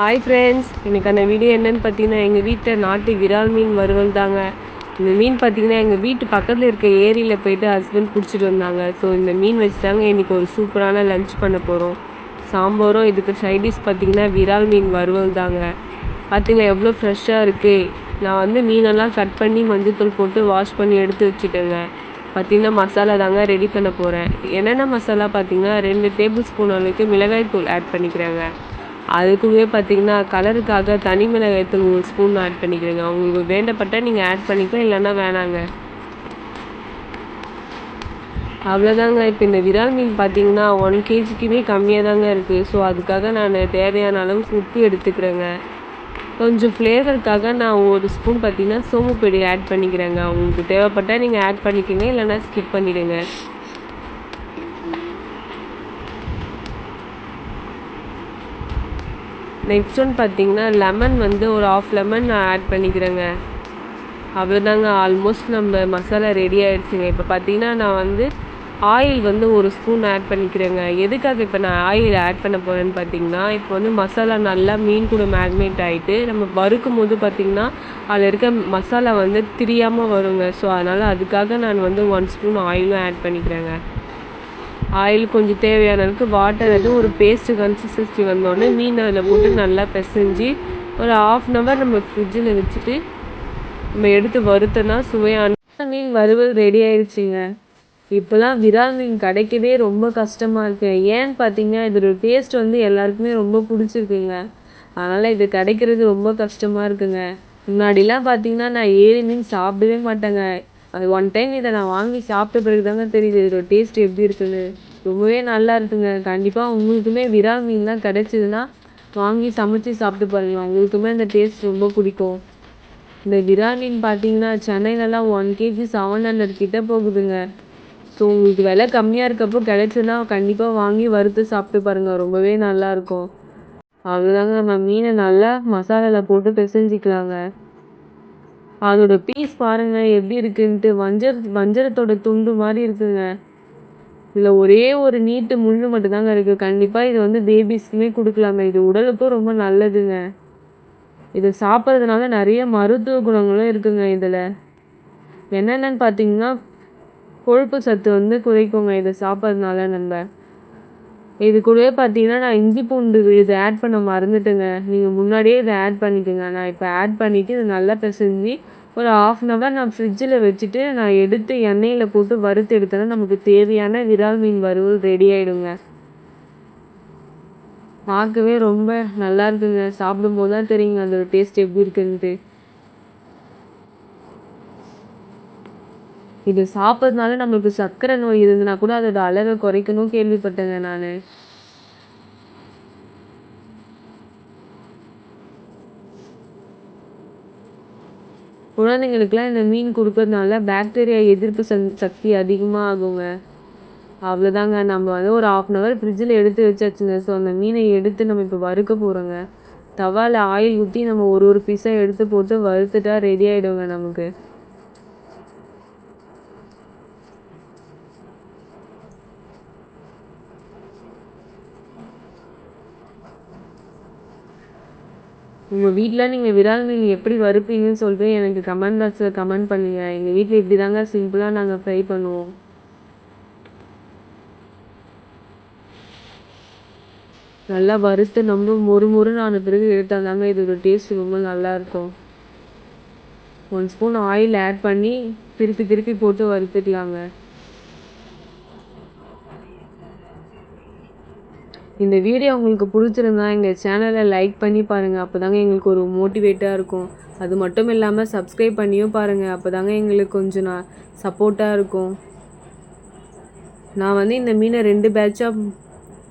Hi friends எனக்கான video என்னென்னு பார்த்தீங்கன்னா எங்கள் வீட்டில் நாட்டு விரால் மீன் வறுவல் தாங்க. இந்த மீன் பார்த்தீங்கன்னா எங்கள் வீட்டு பக்கத்தில் இருக்க ஏரியில் போயிட்டு ஹஸ்பண்ட் பிடிச்சிட்டு வந்தாங்க. ஸோ இந்த மீன் வச்சு தாங்க இன்றைக்கி ஒரு சூப்பரான லஞ்ச் பண்ண போகிறோம் சாம்பாரும் இதுக்கு சைடிஷ் பார்த்தீங்கன்னா விரால் மீன் வறுவல் தாங்க. பார்த்திங்களா எவ்வளோ ஃப்ரெஷ்ஷாக இருக்குது நான் வந்து மீனெல்லாம் கட் பண்ணி மஞ்சத்தூள் போட்டு வாஷ் பண்ணி எடுத்து வச்சுட்டேங்க. பார்த்திங்கன்னா மசாலா தாங்க ரெடி பண்ண போகிறேன் என்னென்ன மசாலா பார்த்தீங்கன்னா ரெண்டு டேபிள் ஸ்பூன் அளவுக்கு மிளகாய் தூள் ஆட் பண்ணிக்கிறேங்க. அதுக்குமே பார்த்தீங்கன்னா கலருக்காக தனி மிளகாய்த்தூள் ஒரு ஸ்பூன் ஆட் பண்ணிக்கிறேங்க. உங்களுக்கு வேண்டப்பட்டால் நீங்கள் ஆட் பண்ணிக்கலாம் இல்லைன்னா வேணாங்க. அவ்வளோதாங்க. இப்போ இந்த விரால் மீன் பார்த்தீங்கன்னா ஒன் கேஜிக்குமே கம்மியாக தாங்க இருக்குது ஸோ அதுக்காக நான் தேவையான அளவுக்கு உப்பு எடுத்துக்கிறேங்க. கொஞ்சம் ஃப்ளேவருக்காக நான் ஒரு ஸ்பூன் பார்த்தீங்கன்னா சோம்புப்பொடி ஆட் பண்ணிக்கிறேங்க. உங்களுக்கு தேவைப்பட்டால் நீங்கள் ஆட் பண்ணிக்கோங்க இல்லைன்னா ஸ்கிப் பண்ணிவிடுங்க நெக்ஸ்ட் ஒன் பார்த்தீங்கன்னா லெமன் வந்து ஒரு ஆஃப் லெமன் நான் ஆட் பண்ணிக்கிறேங்க. அவ்வளோதாங்க ஆல்மோஸ்ட் நம்ம மசாலா ரெடி ஆகிடுச்சிங்க இப்போ பார்த்தீங்கன்னா நான் வந்து ஆயில் வந்து ஒரு ஸ்பூன் ஆட் பண்ணிக்கிறேங்க. எதுக்காக இப்போ நான் ஆயில் ஆட் பண்ண போகிறேன்னு பார்த்தீங்கன்னா இப்போ வந்து மசாலா நல்லா மீன் கூட மேக்னேட் ஆகிட்டு நம்ம வறுக்கும் போது பார்த்திங்கன்னா அதில் இருக்க மசாலா வந்து திரியாமல் வருங்க. ஸோ அதனால் அதுக்காக நான் வந்து ஒன் ஸ்பூன் ஆயிலும் ஆட் பண்ணிக்கிறேங்க. ஆயில் கொஞ்சம் தேவையான அளவுக்கு வாட்டர் வந்து ஒரு பேஸ்ட்டு கன்சிஸ்டன்சி வந்தோடனே மீன் அதில் போட்டு நல்லா பிசைஞ்சு ஒரு ஆஃப் அன் ஹவர் நம்ம ஃப்ரிட்ஜில் வச்சுட்டு நம்ம எடுத்து வறுத்தோன்னா சுவையான மீன் வறுவல் ரெடி ஆயிடுச்சுங்க இப்போலாம் விரால் மீன் கிடைக்கவே ரொம்ப கஷ்டமாக இருக்குது ஏன்னு பார்த்தீங்கன்னா இதோட டேஸ்ட் வந்து எல்லாருக்குமே ரொம்ப பிடிச்சிருக்குங்க. அதனால் இது கிடைக்கிறது ரொம்ப கஷ்டமாக இருக்குங்க. முன்னாடிலாம் பார்த்தீங்கன்னா நான் ஏரி மீன் சாப்பிடவே மாட்டேங்க. அது ஒன் டைம் இதை நான் வாங்கி சாப்பிட்ட பிறகு தாங்க தெரியுது. இதோட டேஸ்ட் எப்படி இருக்குன்னு. ரொம்பவே நல்லா இருக்குங்க. கண்டிப்பாக உங்களுக்குமே விரால் மீன்லாம் கிடைச்சிதுன்னா வாங்கி சமைச்சி சாப்பிட்டு பாருங்கள் உங்களுக்குமே அந்த டேஸ்ட் ரொம்ப பிடிக்கும். இந்த விரால் மீன் பார்த்தீங்கன்னா சென்னையிலலாம் ஒன் கேஜி செவன் ஹண்ட்ரட் கிட்ட போகுதுங்க. ஸோ உங்களுக்கு விலை கம்மியாக இருக்கப்போ கிடைச்சதுன்னா கண்டிப்பாக வாங்கி வறுத்து சாப்பிட்டு பாருங்கள் ரொம்பவே நல்லாயிருக்கும் அவ்வளோதாங்க நம்ம மீனை நல்லா மசாலாவில் போட்டு பிசைஞ்சிக்கலாங்க. அதோட பீஸ் பாருங்கள் எப்படி இருக்குன்ட்டு. வஞ்சர் வஞ்சரத்தோட துண்டு மாதிரி இருக்குங்க இதில் ஒரே ஒரு நீட்டு முள் மட்டும்தாங்க இருக்குது கண்டிப்பாக இது வந்து பேபிஸ்க்குமே கொடுக்கலாங்க இது உடலுக்கும் ரொம்ப நல்லதுங்க. இதை சாப்பிட்றதுனால நிறைய மருத்துவ குணங்களும் இருக்குங்க இதில். என்னென்னு பார்த்தீங்கன்னா கொழுப்பு சத்து வந்து குறைக்குங்க இதை சாப்பிட்றதுனால நம்ம இது கூடவே பார்த்தீங்கன்னா நான் இஞ்சி பூண்டு இதை ஆட் பண்ண மறந்துட்டேங்க. நீங்கள் முன்னாடியே இதை ஆட் பண்ணிக்கோங்க. நான் இப்போ ஆட் பண்ணிவிட்டு இதை நல்லா பிசைஞ்சி ஒரு ஆஃப் அன் ஹவர் நான் ஃப்ரிட்ஜில் வச்சுட்டு நான் எடுத்து எண்ணெயில் போட்டு வறுத்து எடுத்தேன்னா நமக்கு தேவையான விரால் மீன் வறுவல் ரெடி ஆகிடுங்க பார்க்கவே ரொம்ப நல்லா இருக்குங்க. சாப்பிடும்போது தான் தெரியுங்க அதோட டேஸ்ட் எப்படி இருக்குன்ட்டு. இது சாப்பிட்றதுனால நம்மளுக்கு சர்க்கரை நோய் இருந்ததுன்னா கூட அதோட அளவை குறைக்கணும் கேள்விப்பட்டேங்க நான். குழந்தைங்களுக்குலாம் இந்த மீன் கொடுக்கறதுனால பாக்டீரியா எதிர்ப்பு சந் சக்தி அதிகமாக ஆகுங்க அவ்வளோதாங்க. நம்ம வந்து ஒரு ஆஃப் அன் ஹவர் ஃப்ரிட்ஜில் எடுத்து வச்சாச்சுங்க. ஸோ அந்த மீனை எடுத்து நம்ம இப்போ வறுக்க போகிறோங்க தவாவில் ஆயில் ஊற்றி நம்ம ஒரு ஒரு பீஸாக எடுத்து போட்டு வறுத்துட்டா ரெடி ஆகிடுங்க நமக்கு. உங்கள் வீட்டில் நீங்கள் விரால் எப்படி வறுப்பீங்கன்னு சொல்லிட்டு எனக்கு கமெண்ட் பாக்ஸில் கமெண்ட் பண்ணுங்கள் எங்கள் வீட்டில் இப்படி தாங்க சிம்பிளாக நாங்கள் ஃப்ரை பண்ணுவோம். நல்லா வறுத்து நம்ம மொறு மொறுன்னு ஆன பிறகு எடுத்தால் தாங்க இதோட டேஸ்ட் ரொம்ப நல்லாயிருக்கும் ஒன் ஸ்பூன் ஆயில் ஆட் பண்ணி திருப்பி திருப்பி போட்டு வறுத்துக்கலாங்க. இந்த வீடியோ உங்களுக்கு பிடிச்சிருந்தா எங்கள் சேனலை லைக் பண்ணி பாருங்கள் அப்போ தாங்க எங்களுக்கு ஒரு மோட்டிவேட்டாக இருக்கும். அது மட்டும் இல்லாமல் சப்ஸ்கிரைப் பண்ணியும் பாருங்கள் அப்போ தாங்க எங்களுக்கு கொஞ்சம் நான் சப்போர்ட்டாக இருக்கும். நான் வந்து இந்த மீனை ரெண்டு பேட்சாக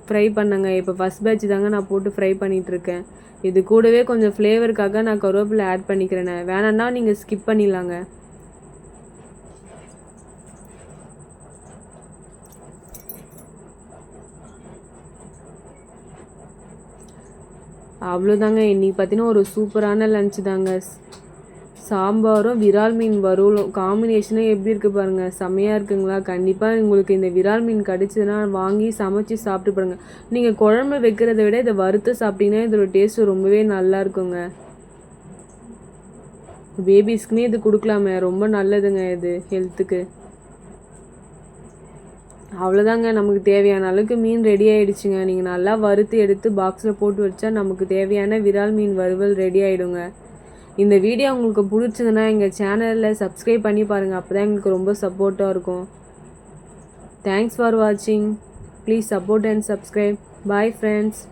ஃப்ரை பண்ணேங்க. இப்போ ஃபஸ்ட் பேட்ச் தாங்க நான் போட்டு ஃப்ரை பண்ணிகிட்ருக்கேன் இது கூடவே கொஞ்சம் ஃப்ளேவருக்காக நான் கருவேப்பிலை ஆட் பண்ணிக்கிறேன். வேணான்னா நீங்கள் ஸ்கிப் பண்ணிடலாங்க. அவ்வளோதாங்க இன்றைக்கி பார்த்தீங்கன்னா ஒரு சூப்பரான லன்ச் தாங்க. சாம்பாரும் விரால் மீன் வறுவலும். காம்பினேஷனே எப்படி இருக்குது பாருங்கள் செம்மையாக இருக்குங்களா? கண்டிப்பாக உங்களுக்கு இந்த விரால் மீன் கிடச்சதுன்னா வாங்கி சமைச்சு சாப்பிட்டு பாருங்க. நீங்கள் குழம்பு வைக்கிறத விட இதை வறுத்து சாப்பிட்டீங்கன்னா இதோட டேஸ்ட் ரொம்பவே நல்லா இருக்குங்க. பேபிஸ்க்குமே இது கொடுக்கலாமே. ரொம்ப நல்லதுங்க இது ஹெல்த்துக்கு அவ்வளோதாங்க நமக்கு தேவையான அளவுக்கு மீன் ரெடி ஆகிடுச்சுங்க நீங்கள் நல்லா வறுத்து எடுத்து பாக்ஸில் போட்டு வச்சா நமக்கு தேவையான விரால் மீன் வறுவல் ரெடி ஆகிடுங்க இந்த வீடியோ உங்களுக்கு பிடிச்சதுன்னா எங்கள் சேனலில் சப்ஸ்கிரைப் பண்ணி பாருங்கள் அப்போ தான் எங்களுக்கு ரொம்ப சப்போர்ட்டாக இருக்கும். தேங்க்ஸ் ஃபார் வாட்சிங் please support and subscribe bye friends